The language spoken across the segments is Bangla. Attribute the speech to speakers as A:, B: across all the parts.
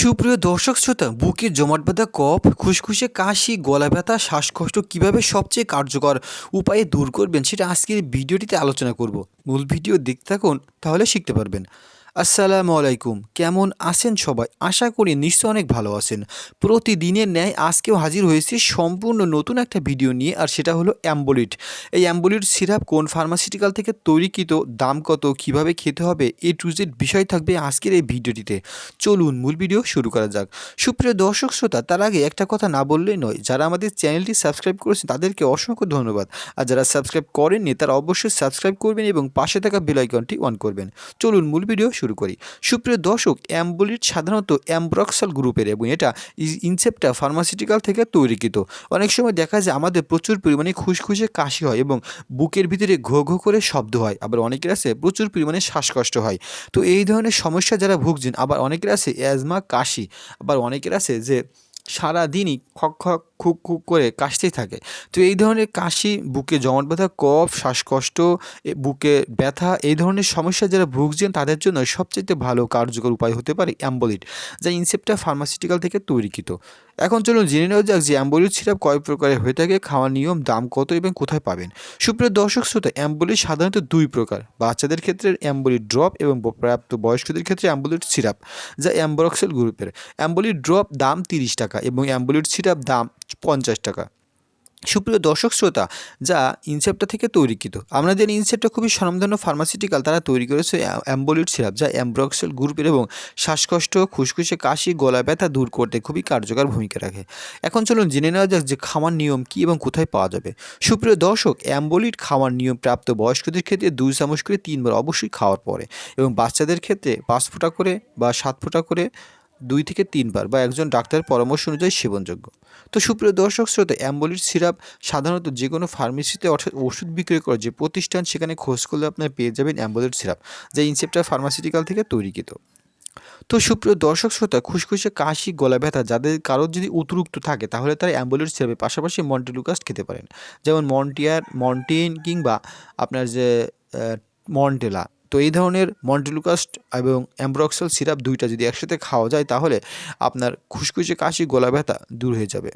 A: সুপ্রিয় দর্শক শ্রোতা, বুকের জমাট বাঁধা কফ খুশখুশে কাশি, গলা ব্যথা, শ্বাসকষ্ট কীভাবে সবচেয়ে কার্যকর উপায়ে দূর করবেন সেটা আজকের ভিডিওটিতে আলোচনা করব। মূল ভিডিও দেখতে থাকুন, তাহলে শিখতে পারবেন। আসসালামু আলাইকুম। কেমন আছেন সবাই? আশা করি নিশ্চয় অনেক ভালো আছেন। প্রতিদিনের ন্যায় আজকেও হাজির হয়েছি সম্পূর্ণ নতুন একটা ভিডিও নিয়ে, আর সেটা হলো অ্যাম্বলিট। এই অ্যাম্বলিট সিরাপ কোন ফার্মাসিউটিক্যাল থেকে তৈরিকৃত দাম কত, কীভাবে খেতে হবে, এ টু জেড বিষয় থাকবে আজকের এই ভিডিওটিতে। চলুন মূল ভিডিও শুরু করা যাক। সুপ্রিয় দর্শক শ্রোতা, তার আগে একটা কথা না বললেই নয়, যারা আমাদের চ্যানেলটি সাবস্ক্রাইব করেছেন, তাদেরকে অসংখ্য ধন্যবাদ। আর যারা সাবস্ক্রাইব করেননি, তারা অবশ্যই সাবস্ক্রাইব করবেন এবং পাশে থাকা বেল আইকনটি অন করবেন। চলুন মূল ভিডিও শুরু করি। সুপ্রিয় দর্শক অ্যাম্বুলিট সাধারণত অ্যাম্ব্রক্সাল গ্রুপের এবং এটা ইনসেপ্টা ফার্মাসিউটিক্যাল থেকে তৈরিকৃত। অনেক সময় দেখা যায় আমাদের প্রচুর পরিমাণে খুসখুসে কাশি হয় এবং বুকের ভিতরে ঘো ঘো করে শব্দ হয়। আবার অনেকের আছে প্রচুর পরিমাণে শ্বাসকষ্ট হয়। তো এই ধরনের সমস্যা যারা ভুগছেন, আবার অনেকের আছে অ্যাজমা, কাশি, আবার অনেকের আছে যে সারাদিনই খক খক খুক খুক করে কাশতেই থাকে। তো এই ধরনের কাশি, বুকে জমাট ব্যথা, কফ, শ্বাসকষ্ট বুকে ব্যথা, এই ধরনের সমস্যা যারা ভুগছেন তাদের জন্য সবচেয়ে ভালো কার্যকর উপায় হতে পারে অ্যাম্বলিট যা ইনসেপ্টা ফার্মাসিউটিক্যাল থেকে তৈরিকৃত। এখন চলুন জেনে নেওয়া যাক যে অ্যাম্বলিট সিরাপ কয় প্রকারের হয়ে থাকে, খাওয়ার নিয়ম, দাম কত এবং কোথায় পাবেন। সুপ্রিয় দর্শক, শ্রোতা অ্যাম্বলিট সাধারণত দুই প্রকার, বাচ্চাদের ক্ষেত্রে অ্যাম্বলিট ড্রপ এবং প্রাপ্ত বয়স্কদের ক্ষেত্রে অ্যাম্বলিট সিরাপ, যা অ্যাম্বরক্সেল গ্রুপের। অ্যাম্বলিট ড্রপ দাম তিরিশ টাকা এবং অ্যাম্বলিট সিরাপ দাম পঞ্চাশ টাকা। সুপ্রিয় দর্শক শ্রোতা, যা ইনসেপ্টা থেকে তৈরিকৃত। জানি ইনসেপ্টা খুবই স্বনামধন্য ফার্মাসিউটিক্যাল তারা তৈরি করেছে অ্যা- অ্যাম্বলিট সিরাপ যা অ্যাম্ব্রক্সেল গ্রুপের এবং শ্বাসকষ্ট, খুসখুসে কাশি, গলা ব্যথা দূর করতে খুবই কার্যকর ভূমিকা রাখে। এখন চলুন জেনে নেওয়া যাক যে খাওয়ার নিয়ম কী এবং কোথায় পাওয়া যাবে। সুপ্রিয় দর্শক অ্যাম্বলিট খাওয়ার নিয়ম প্রাপ্ত বয়স্কদের ক্ষেত্রে দুই চামচ করে তিনবার অবশ্যই খাওয়ার পরে এবং বাচ্চাদের ক্ষেত্রে পাঁচ ফোঁটা করে বা সাত ফোঁটা করে দুই থেকে তিনবার বা একজন ডাক্তারের পরামর্শ অনুযায়ী সেবনযোগ্য। তো সুপ্রিয় দর্শক, শ্রোতা অ্যাম্বলিট সিরাপ সাধারণত যে কোনো ফার্মেসিতে অর্থাৎ ওষুধ বিক্রি করে যে প্রতিষ্ঠান, সেখানে খোঁজ করলে আপনার পেয়ে যাবেন অ্যাম্বলিট সিরাপ, যা ইনসেপ্টার ফার্মাসিউটিক্যাল থেকে তৈরিকৃত। তো সুপ্রিয় দর্শক, শ্রোতা খুসখুসে কাশি, গলা ব্যথা, যাদের কারোর যদি অতিরিক্ত থাকে, তাহলে তারা অ্যাম্বুলেন্স সিরাপের পাশাপাশি মন্টিলুকাস্ট খেতে পারেন। যেমন মন্টিয়ার, মন্টিন কিংবা আপনার যে মন্টেলা তো এই ধরনের মন্টিলুকাস্ট এবং অ্যাম্ব্রক্সেল সিরাপ দুইটা যদি একসাথে খাওয়া যায়, তাহলে আপনার খুশখুশে কাশি গলা ব্যথা দূর হয়ে যাবে।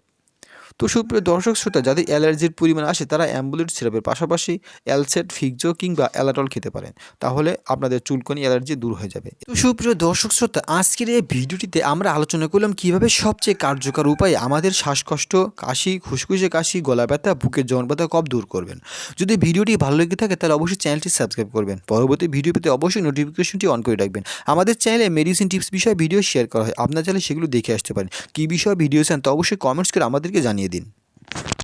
A: তো সুপ্রিয় দর্শক শ্রোতা, যাদের অ্যালার্জির পরিমাণ আসে, তারা অ্যাম্বুলেন্ট সিরাপের পাশাপাশি অ্যালসেট, ফিকজো কিংবা অ্যালাটল খেতে পারেন। তাহলে আপনাদের চুলকনি অ্যালার্জি দূর হয়ে যাবে। তো সুপ্রিয় দর্শক শ্রোতা, আজকের এই ভিডিওটিতে আমরা আলোচনা করলাম কীভাবে সবচেয়ে কার্যকর উপায়ে আমাদের শ্বাসকষ্ট, কাশি খুসখুসে কাশি, গলা ব্যথা, বুকের জন ব্যথা কব দূর করবেন। যদি ভিডিওটি ভালো লেগে থাকে, তাহলে অবশ্যই চ্যানেলটি সাবস্ক্রাইব করবেন। পরবর্তী ভিডিও পেতে অবশ্যই নোটিফিকেশনটি অন করে রাখবেন। আমাদের চ্যানেলে মেডিসিন টিপস বিষয়ে ভিডিও শেয়ার করা হয়। আপনার চ্যানেলে সেগুলো দেখে আসতে পারেন। কী বিষয়ে ভিডিও চান তো অবশ্যই কমেন্টস করে আমাদেরকে জানিয়ে দিন।